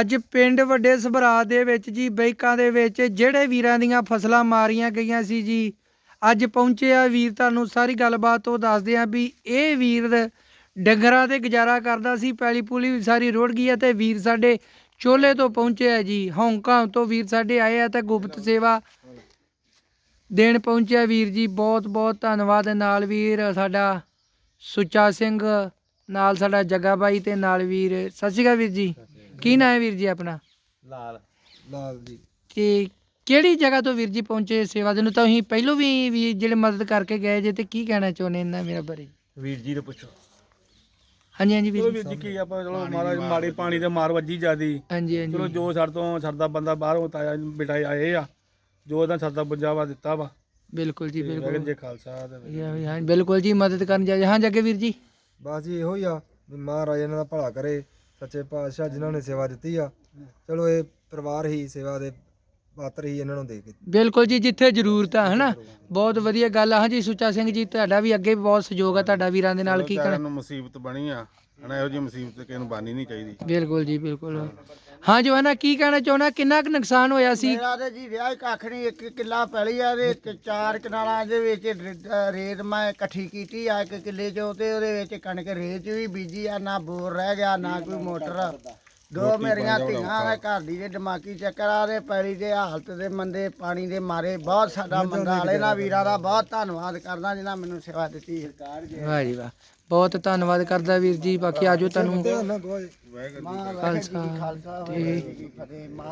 ਅੱਜ ਪਿੰਡ ਵੱਡੇ ਸਭਰਾ ਦੇ ਵਿੱਚ ਜੀ, ਬੈਕਾਂ ਦੇ ਵਿੱਚ ਜਿਹੜੇ ਵੀਰਾਂ ਦੀਆਂ ਫਸਲਾਂ ਮਾਰੀਆਂ ਗਈਆਂ ਸੀ ਜੀ, ਅੱਜ ਪਹੁੰਚੇ ਆ ਵੀਰ, ਤੁਹਾਨੂੰ ਸਾਰੀ ਗੱਲਬਾਤ ਉਹ ਦੱਸਦੇ ਆ ਵੀ ਇਹ ਵੀਰ ਡੰਗਰਾਂ ਤੇ ਗੁਜ਼ਾਰਾ ਕਰਦਾ ਸੀ, ਪੈਲੀ ਪੂਲੀ ਵੀ ਸਾਰੀ ਰੁੜ ਗਈ ਹੈ ਤੇ ਵੀਰ ਸਾਡੇ ਚੋਲੇ ਤੋਂ ਪਹੁੰਚੇ ਆ ਜੀ ਹਾਂਗਕਾਂਗ ਤੋਂ ਵੀਰ ਸਾਡੇ ਆਏ ਆ ਤੇ ਗੁਪਤ ਸੇਵਾ ਦੇਣ ਪਹੁੰਚਿਆ ਵੀਰ ਜੀ ਬਹੁਤ ਬਹੁਤ ਧੰਨਵਾਦ। ਨਾਲ ਵੀਰ ਸਾਡਾ ਸੁੱਚਾ ਸਿੰਘ ਨਾਲ ਸਾਡਾ ਜੱਗਾ ਬਾਈ ਤੇ ਨਾਲ ਵੀਰ। ਸਤਿ ਸ਼੍ਰੀ ਅਕਾਲ ਵੀਰ ਜੀ। ਕੀ ਨਾਂ ਹੈ ਵੀਰ ਜੀ ਆਪਣਾ? ਲਾਲ। ਲਾਲ ਜੀ। ਤੇ ਕਿਹੜੀ ਜਗ੍ਹਾ ਤੋਂ ਵੀਰ ਜੀ ਪਹੁੰਚੇ ਸੇਵਾ ਦੇ ਨੂੰ? ਤਾਂ ਅਸੀਂ ਪਹਿਲੋਂ ਵੀ ਵੀ ਜਿਹੜੇ ਮਦਦ ਕਰਕੇ ਗਏ ਜੇ ਤੇ ਕੀ ਕਹਿਣਾ ਚਾਹੁੰਦੇ ਇਹਨਾਂ ਮੇਰਾ ਬਾਰੇ? ਵੀਰ ਜੀ ਤੋਂ ਪੁੱਛੋ। ਹਾਂਜੀ ਹਾਂਜੀ ਚਲੋ ਵੀਰ ਵੀਰ ਜੀ ਕੀ ਆਪਾਂ ਚਲੋ ਮਹਾਰਾਜ ਮਾੜੇ ਪਾਣੀ ਤੇ ਮਾਰ ਵੱਜੀ ਜਿਆਦੀ। ਹਾਂਜੀ ਚਲੋ ਹਾਂਜੀ ਜੋ ਸਾਡੇ ਤੋਂ ਸਰਦਾ ਬੰਦਾ ਬਾਹਰੋਂ ਤਾਇਆ ਬੇਟਾ ਆਏ ਆ ਜੋ ਉਹਦਾ ਸਰਦਾ ਪੰਜਾਵਾ ਦਿੱਤਾ ਵਾ। ਬਿਲਕੁਲ ਜੀ ਬਿਲਕੁਲ। ਜੀ ਖਾਲਸਾ ਤੇ ਹਾਂ, ਬਿਲਕੁਲ ਜੀ ਮਦਦ ਕਰਨ ਜਾ ਹਾਂ ਜੱਗੇ ਵੀਰ ਜੀ। ਬਸ ਜੀ ਇਹੋ ਹੀ ਆ ਵੀ ਮਹਾਰਾਜ ਇਹਨਾਂ ਦਾ ਭਲਾ ਕਰੇ, ਸੱਚੇ ਪਾਤਸ਼ਾਹ ਜਿਨ੍ਹਾਂ ਨੇ ਸੇਵਾ ਦਿੱਤੀ ਆ। ਚਲੋ ਇਹ ਪਰਿਵਾਰ ਹੀ ਸੇਵਾ ਦੇ ਪਾਤਰ ਹੀ ਇਹਨਾਂ ਨੂੰ ਦੇ ਕੇ ਬਿਲਕੁਲ ਜੀ ਜਿੱਥੇ ਜ਼ਰੂਰਤ ਆ ਹਨਾ? ਬਹੁਤ ਵਧੀਆ ਗੱਲ ਆ। ਹਾਂਜੀ ਸੁੱਚਾ ਸਿੰਘ ਜੀ ਤੁਹਾਡਾ ਵੀ ਅੱਗੇ ਬਹੁਤ ਸਹਿਯੋਗ ਆ ਤੁਹਾਡਾ ਵੀਰਾਂ ਦੇ ਨਾਲ ਕੀ ਕਹਿਣਾ? ਨੂੰ ਮੁਸੀਬਤ ਬਣੀ ਆ। ਹਨਾ ਇਹੋ ਜਿਹੀ ਮੁਸੀਬਤ ਕਿਸੇ ਨੂੰ ਬਾਨੀ ਨਹੀਂ ਚਾਹੀਦੀ। ਬਿਲਕੁਲ ਜੀ ਬਿਲਕੁਲ। ਹਾਂ ਜਵਾਨਾ ਕੀ ਕਹਿਣਾ ਚਾਹੁੰਦਾ? ਕਿੰਨਾ ਕੁ ਨੁਕਸਾਨ ਹੋਇਆ ਸੀ? ਮੇਰਾ ਤੇ ਜੀ ਵਿਆਹ ਹੀ ਕੱਖ ਨਹੀਂ ਇੱਕ ਕਿੱਲਾ ਪੈਲੀ ਆ ਦੇ ਤੇ ਚਾਰ ਕਨਾਲਾਂ ਦੇ ਵਿੱਚ ਰ- ਰੇਤ ਮੈਂ ਇਕੱਠੀ ਕੀਤੀ ਆ ਇੱਕ ਕਿੱਲੇ ਚੋਂ ਤੇ ਉਹਦੇ ਵਿੱਚ ਕਣਕ ਰੇਤ ਵੀ ਬੀਜੀ ਆ ਨਾ ਬੋਰ ਰਹਿ ਗਿਆ ਨਾ ਕੋਈ ਮੋਟਰ। ਦੋ ਮੇਰੀਆਂ ਧੀਆਂ ਦੇ ਘਰ ਦੀ ਦੇ ਦਿਮਾਗੀ ਚੱਕਰ ਆ ਦੇ ਪੈਲੀ ਦੇ ਹਾਲਤ ਦੇ ਮੰਦੇ ਪਾਣੀ ਦੇ ਮਾਰੇ। ਬਹੁਤ ਸਾਡਾ ਮੰਦਾ ਵਾਲੇ ਨਾ ਵੀਰਾਂ ਦਾ ਬਹੁਤ ਧੰਨਵਾਦ ਕਰਦਾ ਜਿਨ੍ਹਾਂ ਮੈਨੂੰ ਸੇਵਾ ਦਿੱਤੀ ਸਰਕਾਰ ਜੀ ਵਾਹ ਜੀ ਵਾਹ। ਬਹੁਤ ਧੰਨਵਾਦ ਕਰਦਾ ਵੀਰ ਜੀ। ਬਾਕੀ ਆਜੋ ਤੁਹਾਨੂੰ ਖਾਲਸਾ